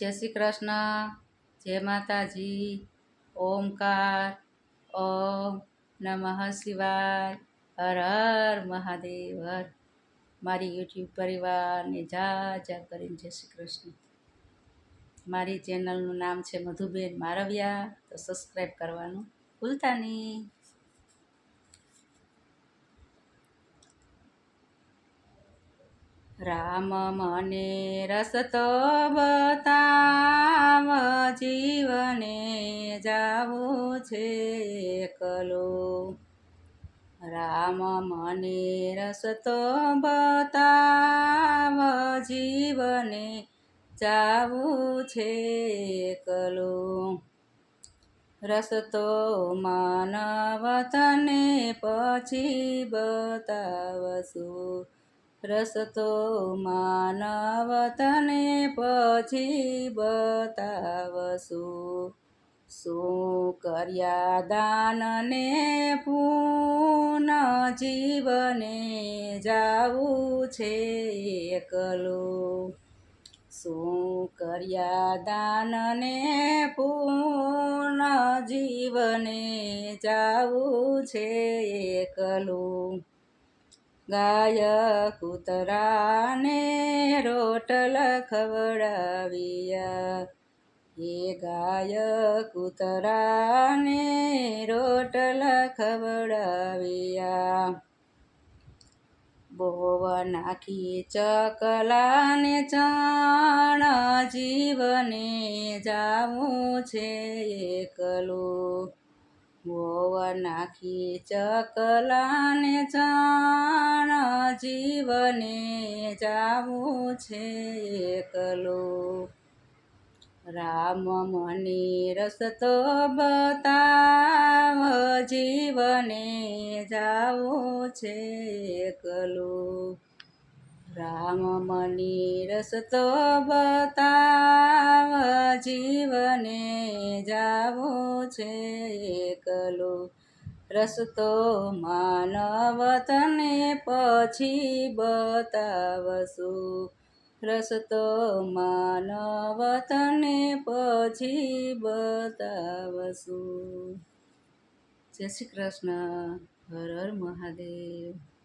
જય શ્રી કૃષ્ણ, જય માતાજી, ઓમકાર, ઓમ નમઃ શિવાય, હર હર મહાદેવ. હર મારી યુટ્યુબ પરિવારને જા જા કરીને જય શ્રી કૃષ્ણ. મારી ચેનલનું નામ છે મધુબેન મારવિયા, તો સબસ્ક્રાઈબ કરવાનું ભૂલતા નહીં. રામ મને રસ તો બતાવ, જીવને જાવું છે એકલો. રામ મને રસ તો બતાવ, જીવને જાવું છે એકલો. રસતો માનવ તને પછી બતાવશું. રસતો માનવ તને પછી બતાવશું. શું કર્યા દાનને પૂન જીવને જાવું છે એકલું? શું કર્યા દાનને પૂર્ણ જીવને જાવું છે એકલું? ગાય કૂતરાને રોટલ ખવડાવ્યા એ ગાય કૂતરાને રોટલ ખવડાવ્યા બોવ નાખી ચકલાને ચણ જીવને જાવું છે એકલું. બોવ નાખી ચકલાને ચણ જીવને જાવું છે એકલો. રામ મને રસતો બતાવ, જીવને જાવું છે એકલો. રામ મને રસતો બતાવ, જીવને જાવું છે એકલું. રસતો માનવતને પછી બતાવશું. રસતો માનવતને પછી બતાવશું. જય શ્રી કૃષ્ણ. હર હર મહાદેવ.